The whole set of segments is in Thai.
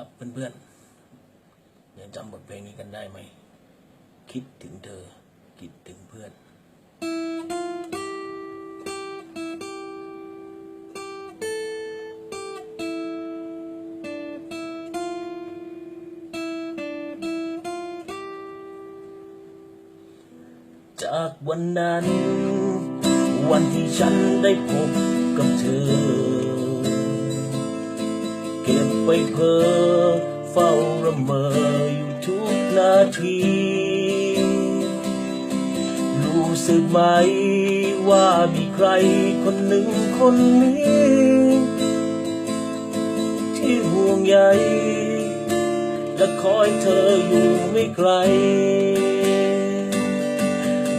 ครับเพื่อนๆยังจำบทเพลงนี้กันได้ไหม คิดถึงเธอ คิดถึงเพื่อนจากวันนั้น วันที่ฉันได้พบกับเธอ ไปเพอเฝ้าระเมออยู่ทุกนาที รู้สึกไหมว่ามีใครคนหนึ่งคนนี้ ที่ห่วงใยและคอยเธออยู่ไม่ไกล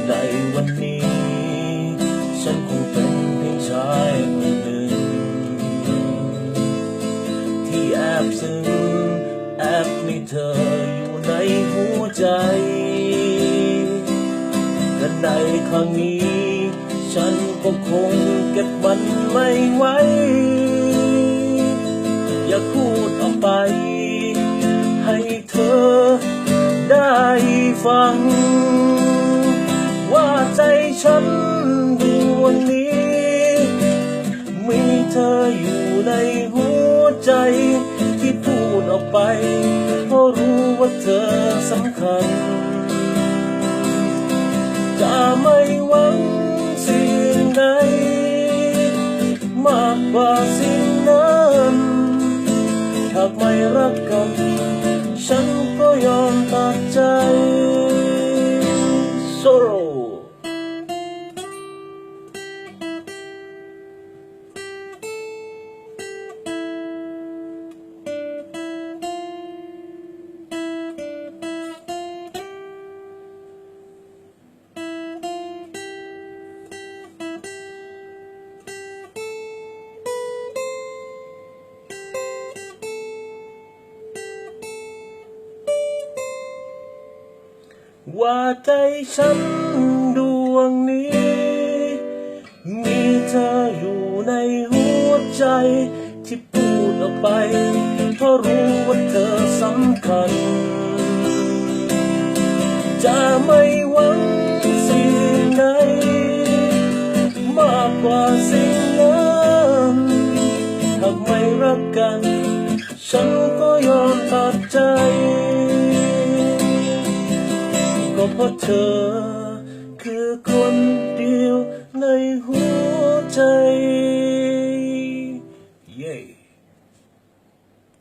ในวันนี้ เธออยู่ในหัวใจและในครั้งนี้ ฉันก็คงเก็บมันไม่ไหวอย่าพูดออกไป ให้เธอได้ฟัง ว่าใจฉันดวงนี้ มีเธออยู่ในหัวใจที่พูดออกไป ว่าเธอสำคัญ จะไม่หวังสิ่งใด มากกว่าสิ่งนั้น หากไม่รักกันฉัน ว่าใจฉันดวงนี้ มีเธออยู่ในหัวใจที่พูดออกไป เพราะรู้ว่าเธอสำคัญ จะไม่หวังสิ่งใดมากกว่าสิ่งนั้นหากไม่รักกัน ฉันก็ยอมตัดใจ เพราะเธอ คือคนเดียวในหัวใจ